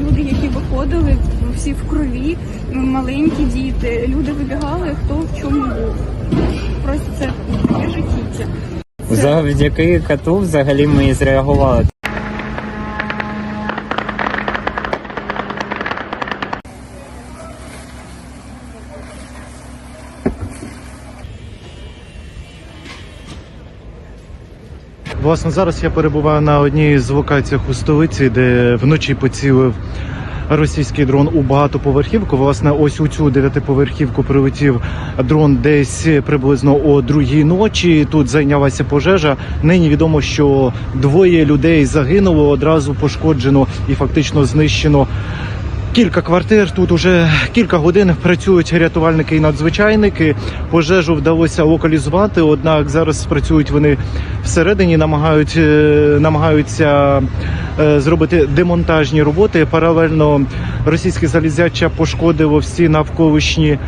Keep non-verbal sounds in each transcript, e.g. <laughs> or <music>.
люди, які виходили, всі в крові, ну, маленькі діти. Люди вибігали, хто в чому був. Просто це жахіття. Завдяки коту взагалі ми зреагували. Власне, зараз я перебуваю на одній з локацій у столиці, де вночі поцілив російський дрон у багатоповерхівку. Власне, ось у цю дев'ятиповерхівку прилетів дрон десь приблизно о другій ночі. Тут зайнялася пожежа. Нині відомо, що двоє людей загинуло, одразу пошкоджено і фактично знищено. Кілька квартир тут уже кілька годин працюють рятувальники і надзвичайники. Пожежу вдалося локалізувати. Однак зараз працюють вони всередині, намагають е, намагаються е, зробити демонтажні роботи. Паралельно російське залізяча пошкодило всі навколишні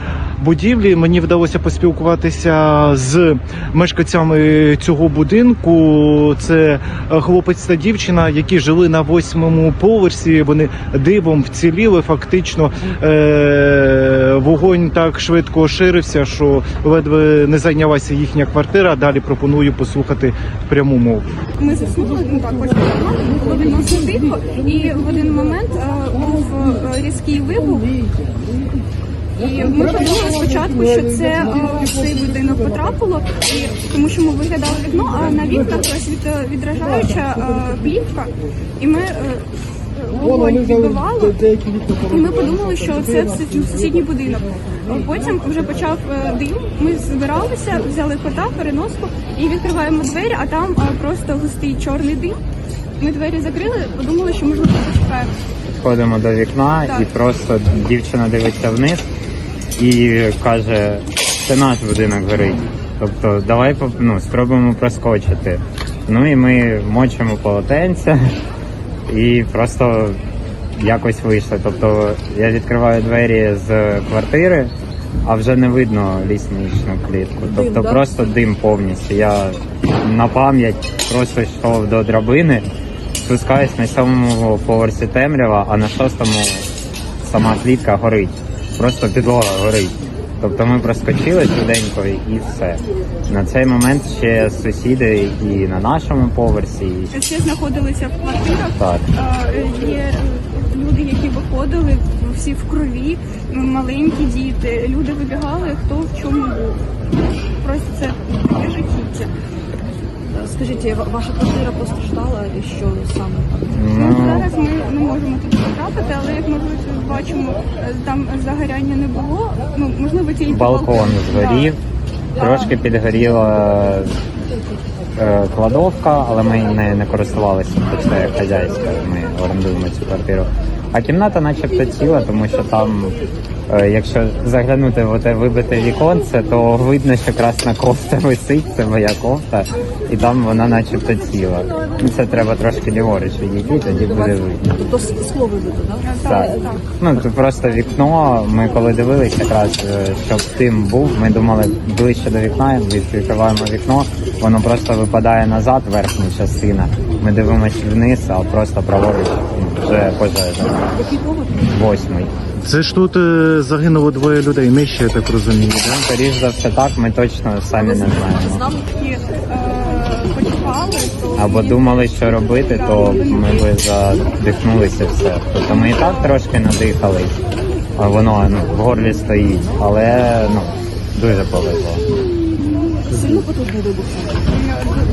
будівлі. Мені вдалося поспілкуватися з мешканцями цього будинку. Це е, хлопець та дівчина, які жили на восьмому поверсі. Вони дивом вціліли. Фактично е- вогонь так швидко ширився, що ледве не зайнялася їхня квартира. Далі пропоную послухати пряму мову. Ми заснули, ну так, нормально, було відносно тихо, і в один момент е, був е, різкий вибух. І ми подумали спочатку, що це е, в цей будинок потрапило, і тому що ми виглядали вікно, а на вікнах ось від, відражаюча е, плівка, і ми е, вогонь відбивало, і ми подумали, що це сусідній будинок. Потім вже почав дим. Ми збиралися, взяли кота, переноску і відкриваємо двері, а там просто густий чорний дим. Ми двері закрили, подумали, що можливо почекаємо. Підходимо до вікна Так. і просто дівчина дивиться вниз і каже, це наш будинок горить. Тобто давай ну, спробуємо проскочити. Ну і ми мочимо полотенця <laughs> і просто якось вийшли. Тобто я відкриваю двері з квартири, а вже не видно лісничну клітку. Тобто просто дим повністю. Я на пам'ять просто йшов до драбини, спускаюсь на сьомому поверсі темрява, а на шостому сама клітка горить. Просто підлога горить. Тобто ми проскочили швиденько і все. На цей момент ще сусіди і на нашому поверсі. І... Всі знаходилися в квартирах. Так. Е, Є люди, які виходили, всі в крові, ну, маленькі діти. Люди вибігали, хто в чому був. Просто це таке жахіття. Скажіть, ва- ваша квартира постраждала і що саме там? Ну, зараз ми не можемо туди потрапити, але як ми бачимо, там загоряння не було. Ну можливо, тільки балкон згорів, трошки підгоріла е, кладовка, але ми нею не користувалися, бо це хазяйська, ми орендуємо цю квартиру. А кімната начебто ціла, тому що там, якщо заглянути в те вибите віконце, то видно, що красна кофта висить, це моя кофта, і там вона начебто ціла. Ну, Це треба трошки ліворуч відійти, тоді буде видно. Тобто скло вибито, так? Так. Ну це просто вікно. Ми коли дивилися, якраз е, щоб тим був, ми думали ближче до вікна, відкриваємо вікно, воно просто випадає назад, верхня частина. Ми дивимося вниз, а просто праворуч вже пожежа. Який? Восьмий. Це ж тут е, загинуло двоє людей. Нижче, я так розумію. Да? Скоріш за все так, ми точно самі не знаємо. Знали? які е, почекали, то Або думали, що робити, то ми би задихнулися все. Тобто ми і так трошки надихались, а воно ну, в горлі стоїть, але ну дуже повезло. Сильно потужний вибух.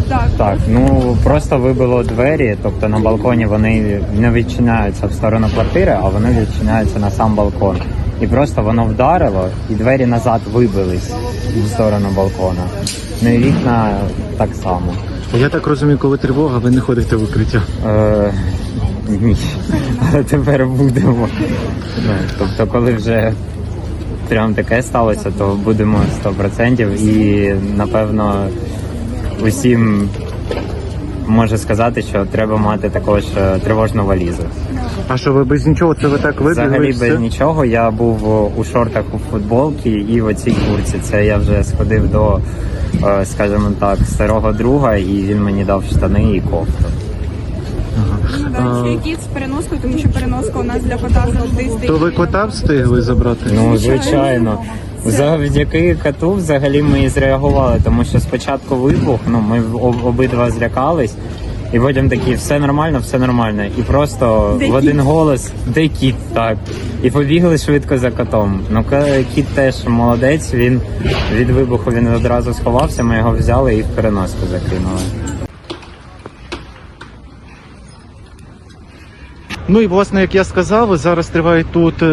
так. Так, ну просто вибило двері, тобто на балконі вони не відчиняються в сторону квартири, а вони відчиняються на сам балкон. І просто воно вдарило, і двері назад вибились в сторону балкона. Ну і вікна так само. Я так розумію, коли тривога, ви не ходите в укриття. Е, ні, але тепер будемо. Ну, тобто, коли вже прям таке сталося, то будемо 100% і напевно усім можу сказати, що треба мати також е, тривожну валізу. А що ви без нічого? Це ви так вибігли? Взагалі все? без нічого. Я був у шортах у футболці і в оцій курці. Це я вже сходив до, е, скажімо так, старого друга, і він мені дав штани і кофту. Ну, кіт з переноскою, тому що переноска у нас для кота завжди стоїть. То ви кота встигли забрати? Ну, звичайно. Завдяки коту взагалі ми і зреагували, тому що спочатку вибух, ну ми об- обидва злякались, і потім такі все нормально, все нормально. І просто Де в один голос, де кіт так. І побігли швидко за котом. Ну ка- кіт теж молодець, він від вибуху він одразу сховався, ми його взяли і в переноску закинули. Ну і власне, як я сказав, зараз тривають тут е,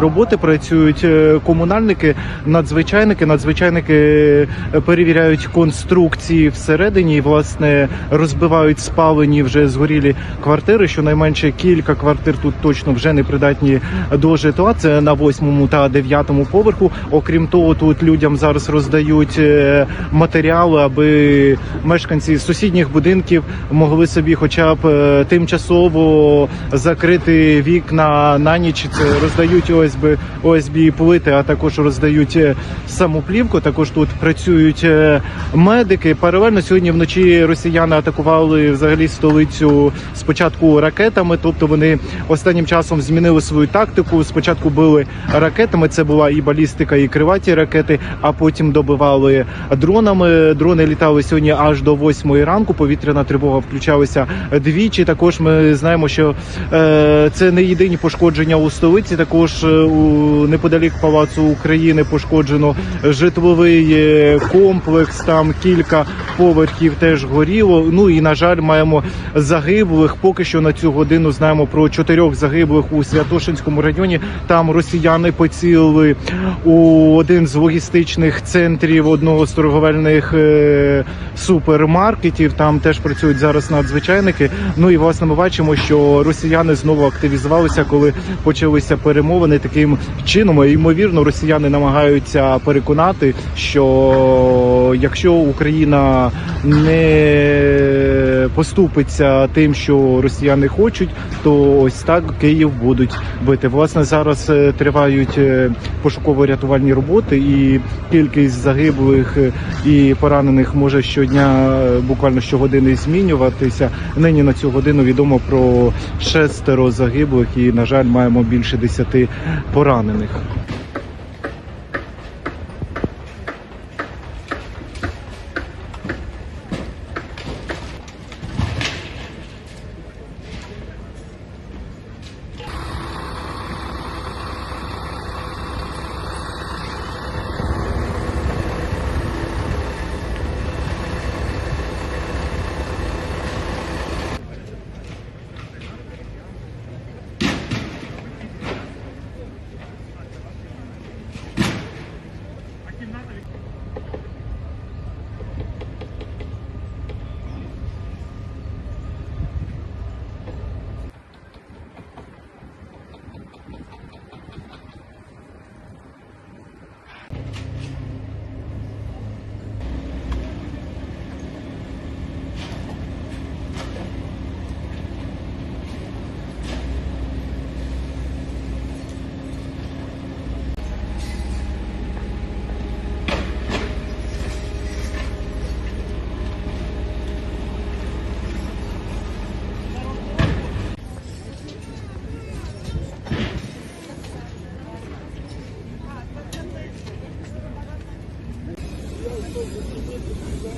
роботи, працюють е, комунальники, надзвичайники. Надзвичайники е, перевіряють конструкції всередині, і власне розбивають спалені вже згорілі квартири. Щонайменше кілька квартир тут точно вже не придатні до житла. Це на восьмому та дев'ятому поверху. Окрім того, тут людям зараз роздають е, матеріали, аби мешканці сусідніх будинків могли собі, хоча б тимчасово закрити вікна на ніч. Це роздають ОСБ, ОСБ плити, а також роздають е, саму плівку. Також тут працюють е, медики. Паралельно сьогодні вночі росіяни атакували взагалі столицю спочатку ракетами, тобто вони останнім часом змінили свою тактику. Спочатку били ракетами. Це була і балістика, і криваті ракети, а потім добивали дронами. Дрони літали сьогодні аж до 8 ранку. Повітряна тривога включалася двічі. Також ми знаємо, що е, це не єдині пошкодження у столиці. Також е, неподалік палацу України пошкоджено житловий е, комплекс. Там кілька поверхів теж горіло. Ну і на жаль, маємо загиблих. Поки що на цю годину знаємо про чотирьох загиблих у Святошинському районі. Там росіяни поцілили у один з логістичних центрів одного з торговельних е, супермаркетів. Там теж працюють зараз надзвичайники. Ну і власне ми бачимо, що росіяни знову активізувалися, коли почалися перемовини. Таким чином, ймовірно, росіяни намагаються переконати, що якщо Україна не поступиться тим, що росіяни хочуть, то ось так Київ будуть бити. Власне, зараз е, тривають е, пошуково-рятувальні роботи, і кількість загиблих е, і поранених може щодня буквально щогодини змінюватися. Нині на цю годину відомо про шестеро загиблих, і на жаль, маємо більше десяти поранених.